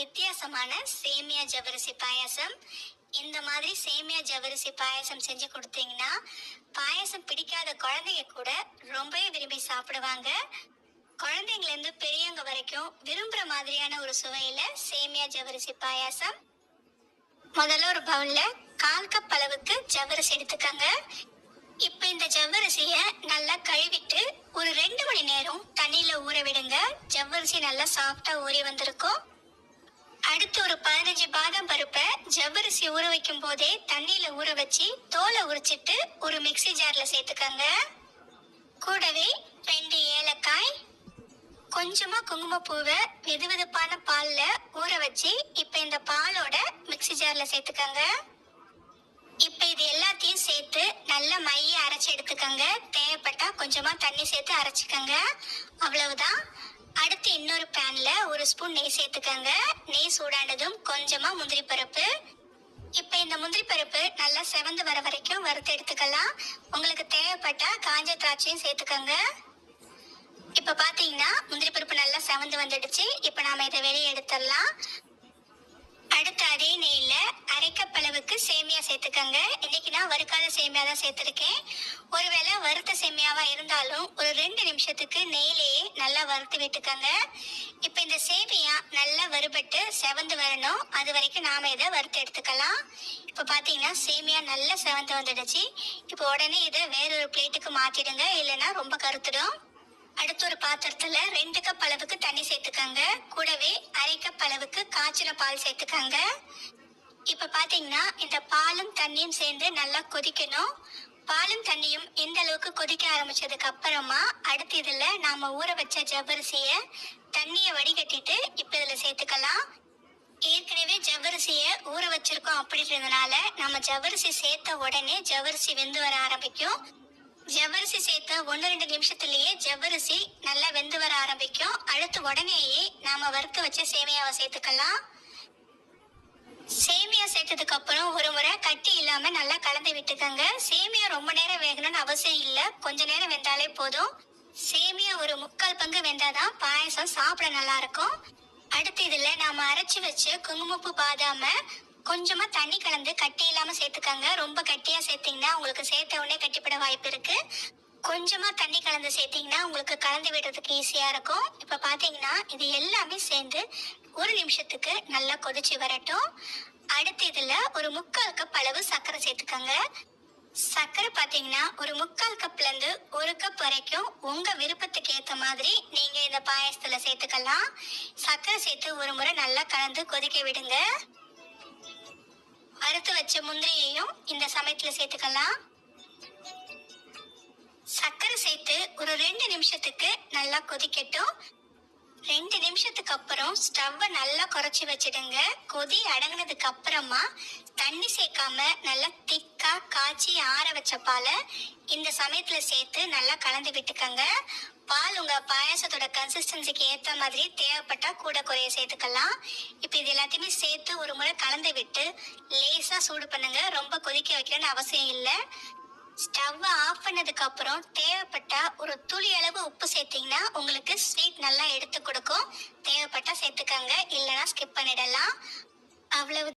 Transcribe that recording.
வித்தியாசமான சேமியா ஜவரிசி பாயாசம். இந்த மாதிரி சேமியா ஜவரிசி பாயாசம் செஞ்சு கொடுத்தீங்கன்னா பாயாசம் பிடிக்காத குழந்தைங்க கூட ரொம்பவே விரும்பி சாப்பிடுவாங்க. குழந்தைங்கலேருந்து பெரியவங்க வரைக்கும் விரும்புகிற மாதிரியான ஒரு சுவையில் சேமியா ஜவரிசி பாயாசம். முதல்ல ஒரு பவுலில் கால் கப் அளவுக்கு ஜவ்வரிசி எடுத்துக்கோங்க. இப்போ இந்த ஜவ்வரிசியை நல்லா கழுவிட்டு ஒரு ரெண்டு மணி நேரம் தண்ணியில் ஊற விடுங்க. ஜவ்வரிசி நல்லா சாஃப்டாக ஊறி வந்திருக்கும். அடுத்து ஒரு பதினஞ்சு பாதாம் பருப்பை ஜவ்வரிசி ஊற வைக்கும் போதே தண்ணியில ஊற வச்சு தோலை உரிச்சிட்டு ஒரு மிக்ஸி ஜார்ல சேர்த்துக்கோங்க. கூடவே ரெண்டு ஏலக்காய் கொஞ்சமா குங்குமப்பூவை வெதுவெதுப்பான பால்ல ஊற வச்சு இப்போ இந்த பாலோட மிக்ஸி ஜார்ல சேர்த்துக்கோங்க. இப்போ இது எல்லாத்தையும் சேர்த்து நல்லா மைய அரைச்சு எடுத்துக்கோங்க. தேவைப்பட்டா கொஞ்சமா தண்ணி சேர்த்து அரைச்சுக்கோங்க. அவ்வளவுதான். அடுத்து இன்னொரு பேன்ல ஒரு ஸ்பூன் நெய் சேர்த்துக்கோங்க. நெய் சூடானதும் கொஞ்சமா முந்திரி பருப்பு. இப்போ இந்த முந்திரி பருப்பு நல்லா செவந்து வர வரைக்கும் வறுத்து எடுத்துக்கலாம். உங்களுக்கு தேவைப்பட்டா காஞ்ச திராட்சையும் சேர்த்துக்கோங்க. இப்ப பாத்தீங்கன்னா முந்திரி பருப்பு நல்லா செவந்து வந்துடுச்சு. இப்ப நாம இதை வெளியே எடுத்துடலாம். அடுத்து அதே நெய்ல அரைக்கப்பளவுக்கு சேமியா சேர்த்துக்கோங்க. இன்னைக்கு நான் வறுக்காத சேமியா தான் சேர்த்திருக்கேன். ஒருவேளை வறுத்த சேமியாவா இருந்தாலும் ஒரு ரெண்டு நிமிஷத்துக்கு நெய்லேயே நல்லா வறுத்து விட்டுக்கோங்க. இப்போ இந்த சேமியா நல்லா வறுபட்டு செவந்து வரணும். அது வரைக்கும் நாம இதை வறுத்து எடுத்துக்கலாம். இப்போ பாத்தீங்கன்னா சேமியா நல்லா செவந்து வந்துடுச்சு. இப்போ உடனே இதை வேறொரு பிளேட்டுக்கு மாத்திடுங்க. இல்லைன்னா ரொம்ப கருத்துடும். அடுத்து ஒரு பாத்திரத்துல ரெண்டு கப் அளவுக்கு தண்ணி சேர்த்துக்கோங்க. கூடவே அரை கப் அளவுக்கு காய்ச்சின பால் சேர்த்துக்கோங்க. இப்ப பாத்தீங்கன்னா இந்த பாலும் தண்ணியும் சேர்ந்து நல்லா கொதிக்கணும். பாலும் தண்ணியும் இந்த அளவுக்கு கொதிக்க ஆரம்பிச்சதுக்கு அப்புறமா அடுத்து இதுல நாம ஊற வச்ச ஜவ்வரிசிய தண்ணிய வடிகட்டிட்டு இப்ப இதுல சேர்த்துக்கலாம். ஏற்கனவே ஜவ்வரிசிய ஊற வச்சிருக்கோம் அப்படின்றதுனால நம்ம ஜவ்வரிசி சேர்த்த உடனே ஜவ்வரிசி வெந்து வர ஆரம்பிக்கும். ஜவ்வரிசி சேர்த்த ஒன்று ரெண்டு நிமிஷத்துலயே ஜவ்வரிசி நல்லா வெந்து வர ஆரம்பிக்கும். அடுத்து உடனேயே நாம வறுத்து வச்ச சேவையாவை சேர்த்துக்கலாம். சேமியா சேர்த்ததுக்கு அப்புறம் ஒரு முறை கட்டி இல்லாம நல்லா கலந்து விட்டுக்கோங்க. சேமியா ரொம்ப நேரம் வேகணும்னு அவசியம் இல்ல. கொஞ்ச நேரம் வெந்தாலே போதும். சேமியா ஒரு முக்கால் பங்கு வெந்தாதான் பாயசம் சாப்பிட நல்லா இருக்கும். அடுத்து இதுல நாம அரைச்சு வச்சு குங்குமப்பூ பாதாம கொஞ்சமா தண்ணி கலந்து கட்டி இல்லாம சேர்த்துக்கோங்க. ரொம்ப கட்டியா சேர்த்தீங்கன்னா உங்களுக்கு சேர்த்த உடனே கட்டிப்பட வாய்ப்பு இருக்கு. கொஞ்சமா தண்ணி கலந்து சேர்த்தீங்கன்னா உங்களுக்கு கலந்து விடுறதுக்கு ஈஸியா இருக்கும். இப்ப பாத்தீங்கன்னா இது எல்லாமே சேர்ந்து ஒரு நிமிஷத்துக்கு நல்லா கொதிச்சு வரட்டும். அடுத்து இதில் ஒரு முக்கால் கப் அளவு சர்க்கரை சேர்த்துக்கோங்க. சர்க்கரை பார்த்தீங்கன்னா ஒரு முக்கால் கப்லேருந்து ஒரு கப் வரைக்கும் உங்கள் விருப்பத்துக்கு ஏற்ற மாதிரி நீங்கள் இந்த பாயசத்தில் சேர்த்துக்கலாம். சர்க்கரை சேர்த்து ஒரு முறை நல்லா கலந்து கொதிக்க விடுங்க. வறுத்து வச்ச முந்திரியையும் இந்த சமயத்தில் சேர்த்துக்கலாம். சர்க்கரை சேர்த்து ஒரு ரெண்டு நிமிஷத்துக்கு நல்லா கொதிக்கட்டும். ரெண்டு நிமிஷத்துக்கு அப்புறம் ஸ்டவ்வை நல்லா குறைச்சி வச்சிடுங்க. கொதி அடங்கினதுக்கு அப்புறமா தண்ணி சேர்க்காம நல்லா திக்கா காய்ச்சி ஆற வச்ச பாலை இந்த சமயத்துல சேர்த்து நல்லா கலந்து விட்டுக்கோங்க. பால் உங்க பாயாசத்தோட கன்சிஸ்டன்சிக்கு ஏத்த மாதிரி தேவைப்பட்டா கூட குறைய சேர்த்துக்கலாம். இப்போ இது எல்லாத்தையுமே சேர்த்து ஒரு முறை கலந்து விட்டு லேசா சூடு பண்ணுங்க. ரொம்ப கொதிக்க வைக்கணும்னு அவசியம் இல்லை. ஸ்டவ் ஆஃப் பண்ணதுக்கு அப்புறம் தேவைப்பட்டா ஒரு துளி அளவு உப்பு சேர்த்தீங்கன்னா உங்களுக்கு ஸ்வீட் நல்லா எடுத்து கொடுக்கும். தேவைப்பட்டா சேர்த்துக்கங்க. இல்லைன்னா ஸ்கிப் பண்ணிடலாம். அவ்வளவு